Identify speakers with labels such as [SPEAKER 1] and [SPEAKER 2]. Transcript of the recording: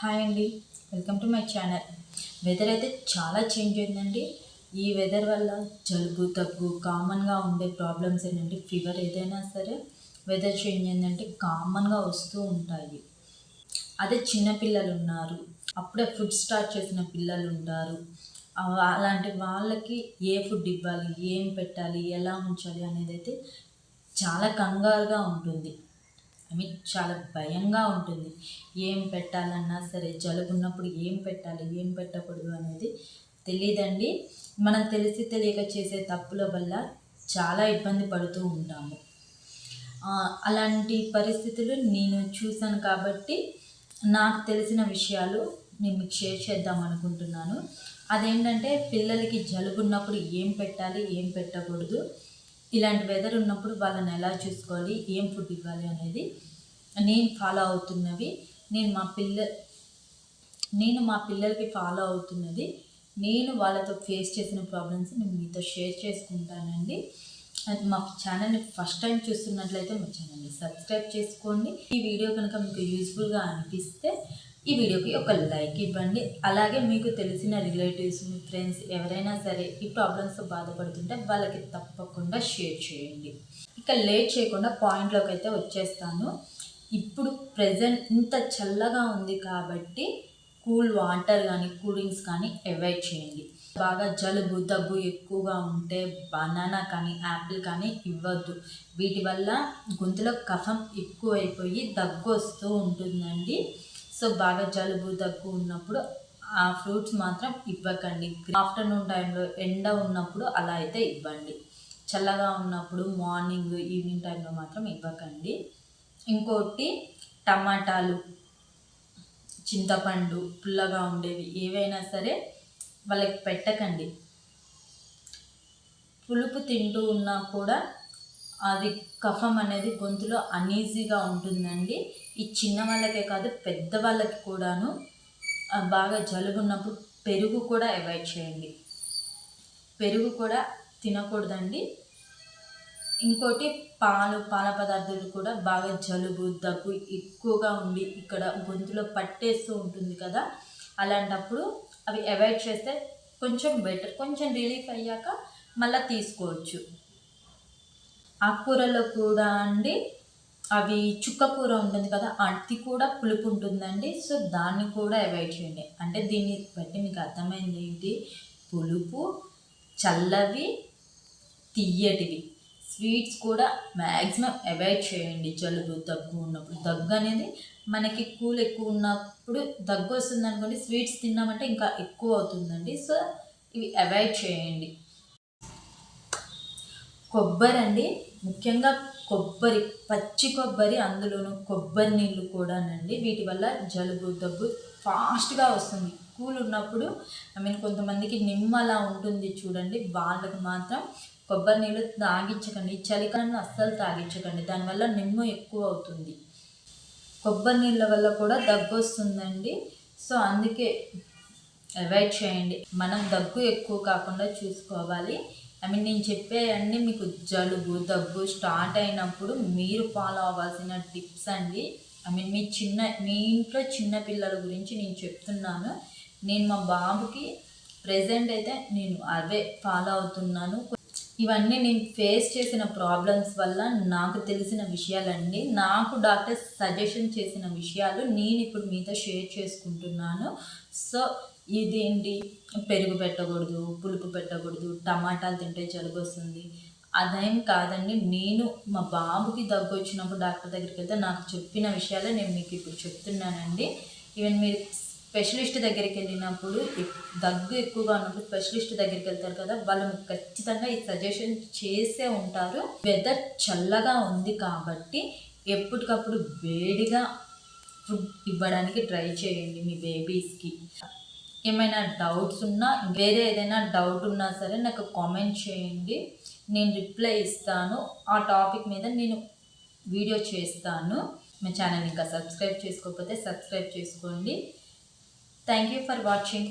[SPEAKER 1] Hi అండి. Welcome to my channel. Weather అయితే చాలా చేంజ్ అయిందండి. ఈ వెదర్ వల్ల జలుబు దగ్గు కామన్గా ఉండే ప్రాబ్లమ్స్ ఏంటంటే ఫీవర్ ఏదైనా సరే వెదర్ చేంజ్ అయిందంటే కామన్గా వస్తూ ఉంటాయి. అదే చిన్నపిల్లలు ఉన్నారు. అప్పుడే ఫుడ్ స్టార్ట్ చేసిన పిల్లలు ఉంటారు. అలాంటి వాళ్ళకి ఏ ఫుడ్ ఇవ్వాలి ఏం పెట్టాలి ఎలా ఉంచాలి అనేది అయితే చాలా కంగారుగా ఉంటుంది. ఐ చాలా భయంగా ఉంటుంది. ఏం పెట్టాలన్నా సరే జలుబు ఉన్నప్పుడు ఏం పెట్టాలి ఏం పెట్టకూడదు అనేది తెలియదండి మనం తెలిసి తెలియక చేసే తప్పుల వల్ల చాలా ఇబ్బంది పడుతూ ఉంటాము. అలాంటి పరిస్థితులు నేను చూశాను కాబట్టి నాకు తెలిసిన విషయాలు నేను మీకు షేర్ చేద్దాం అనుకుంటున్నాను. అదేంటంటే పిల్లలకి జలుబు ఉన్నప్పుడు ఏం పెట్టాలి ఏం పెట్టకూడదు ఇలాంటి వెదర్ ఉన్నప్పుడు వాళ్ళని ఎలా చూసుకోవాలి ఏం ఫుడ్ ఇవ్వాలి అనేది నేను ఫాలో అవుతున్నవి. నేను మా పిల్ల నేను మా పిల్లలకి ఫాలో అవుతున్నది. నేను వాళ్ళతో ఫేస్ చేసిన ప్రాబ్లమ్స్ నేను మీతో షేర్ చేసుకుంటానండి. అది మా ఛానల్ని ఫస్ట్ టైం చూస్తున్నట్లయితే మా ఛానల్ని సబ్స్క్రైబ్ చేసుకోండి. ఈ వీడియో కనుక మీకు యూస్ఫుల్గా అనిపిస్తే ఈ వీడియోకి ఒక లైక్ ఇవ్వండి. అలాగే మీకు తెలిసిన రిలేటివ్స్ మీ ఫ్రెండ్స్ ఎవరైనా సరే ఈ ప్రాబ్లమ్స్తో బాధపడుతుంటే వాళ్ళకి తప్పకుండా షేర్ చేయండి. ఇక లేట్ చేయకుండా పాయింట్లోకి అయితే వచ్చేస్తాను. ఇప్పుడు ప్రజెంట్ ఇంత చల్లగా ఉంది కాబట్టి కూల్ వాటర్ కానీ కూల్ డ్రింక్స్ కానీ అవాయిడ్ చేయండి. బాగా జలుబు దగ్గు ఎక్కువగా ఉంటే బనానా కానీ యాపిల్ కానీ ఇవ్వద్దు. వీటి వల్ల గొంతులో కఫం ఎక్కువైపోయి దగ్గు వస్తూ ఉంటుందండి. సో బాగా జలుబు దగ్గు ఉన్నప్పుడు ఆ ఫ్రూట్స్ మాత్రం ఇవ్వకండి. ఆఫ్టర్నూన్ టైంలో ఎండ ఉన్నప్పుడు అలా అయితే ఇవ్వండి. చల్లగా ఉన్నప్పుడు మార్నింగ్ ఈవినింగ్ టైంలో మాత్రం ఇవ్వకండి. ఇంకోటి టమాటాలు చింతపండు పుల్లగా ఉండేవి ఏవైనా సరే వాళ్ళకి పెట్టకండి. పులుపు తింటూ ఉన్నా కూడా అది కఫం అనేది గొంతులో అనీజీగా ఉంటుందండి. ఈ చిన్న వాళ్ళకే కాదు పెద్ద వాళ్ళకి కూడాను బాగా జలుబు ఉన్నప్పుడు పెరుగు కూడా అవాయిడ్ చేయండి. పెరుగు కూడా తినకూడదండి. ఇంకోటి పాలు పాల పదార్థాలు కూడా బాగా జలుబు దగ్గు ఎక్కువగా ఉండి ఇక్కడ గొంతులో పట్టేస్తూ ఉంటుంది కదా అలాంటప్పుడు అవి అవాయిడ్ చేస్తే కొంచెం బెటర్. కొంచెం రిలీఫ్ అయ్యాక మళ్ళీ తీసుకోవచ్చు. ఆకుకూరలో కూడా అండి అవి చుక్క కూర ఉంటుంది కదా అది కూడా పులుపు ఉంటుందండి. సో దాన్ని కూడా అవాయిడ్ చేయండి. అంటే దీన్ని బట్టి మీకు అర్థమైంది ఏంటి? పులుపు చల్లవి తీయటివి. స్వీట్స్ కూడా మ్యాక్సిమం అవాయిడ్ చేయండి. జలుబు దగ్గు ఉన్నప్పుడు. దగ్గు అనేది మనకి కూల్ ఎక్కువ ఉన్నప్పుడు దగ్గు వస్తుంది అనుకోండి స్వీట్స్ తిన్నామంటే ఇంకా ఎక్కువ అవుతుందండి. సో ఇవి అవాయిడ్ చేయండి. కొబ్బరి అండి ముఖ్యంగా కొబ్బరి పచ్చి కొబ్బరి అందులోనూ కొబ్బరి నీళ్ళు కూడానండి. వీటి వల్ల జలుబు దగ్గు ఫాస్ట్గా వస్తుంది. కూల్ ఉన్నప్పుడు ఐ మీన్ కొంతమందికి నిమ్మలా ఉంటుంది చూడండి. వాళ్ళకి మాత్రం కొబ్బరి నీళ్ళు తాగించకండి. ఈ చలికాలంలో అస్సలు తాగించకండి. దానివల్ల నిమ్మ ఎక్కువ అవుతుంది. కొబ్బరి నీళ్ళ వల్ల కూడా దగ్గు వస్తుందండి. సో అందుకే అవాయిడ్ చేయండి. మనం దగ్గు ఎక్కువ కాకుండా చూసుకోవాలి. ఐ మీన్ నేను చెప్పే అన్నీ మీకు జలుబు దగ్గు స్టార్ట్ అయినప్పుడు మీరు ఫాలో అవ్వాల్సిన టిప్స్ అండి. ఐ మీన్ మీ చిన్న మీ ఇంట్లో చిన్న పిల్లల గురించి నేను చెప్తున్నాను. నేను మా బాబుకి ప్రజెంట్ అయితే నేను అవే ఫాలో అవుతున్నాను. ఇవన్నీ నేను ఫేస్ చేసిన ప్రాబ్లమ్స్ వల్ల నాకు తెలిసిన విషయాలండి. నాకు డాక్టర్ సజెషన్ చేసిన విషయాలు నేను ఇప్పుడు మీతో షేర్ చేసుకుంటున్నాను. సో ఇదేంటి? పెరుగు పెట్టకూడదు పులుపు పెట్టకూడదు టమాటాలు తింటే జలుబు వస్తుంది అదేం కాదండి నేను మా బాబుకి దగ్గు వచ్చినప్పుడు డాక్టర్ దగ్గరికి వెళ్తే నాకు చెప్పిన విషయాలే నేను మీకు ఇప్పుడు చెప్తున్నానండి. ఈవెన్ మీరు స్పెషలిస్ట్ దగ్గరికి వెళ్ళినప్పుడు దగ్గు ఎక్కువగా ఉన్నప్పుడు స్పెషలిస్ట్ దగ్గరికి వెళ్తారు కదా వాళ్ళు మీకు ఖచ్చితంగా ఈ సజెషన్ చేసే ఉంటారు. వెదర్ చల్లగా ఉంది కాబట్టి ఎప్పటికప్పుడు వేడిగా ఫుడ్ ఇవ్వడానికి ట్రై చేయండి మీ బేబీస్కి. ఏమైనా డౌట్స్ ఉన్నా వేరే ఏదైనా డౌట్ ఉన్నా సరే నాకు కామెంట్ చేయండి. నేను రిప్లై ఇస్తాను. ఆ టాపిక్ మీద నేను వీడియో చేస్తాను. మా ఛానల్ ఇంకా సబ్స్క్రైబ్ చేసుకోకపోతే సబ్స్క్రైబ్ చేసుకోండి. Thank you for watching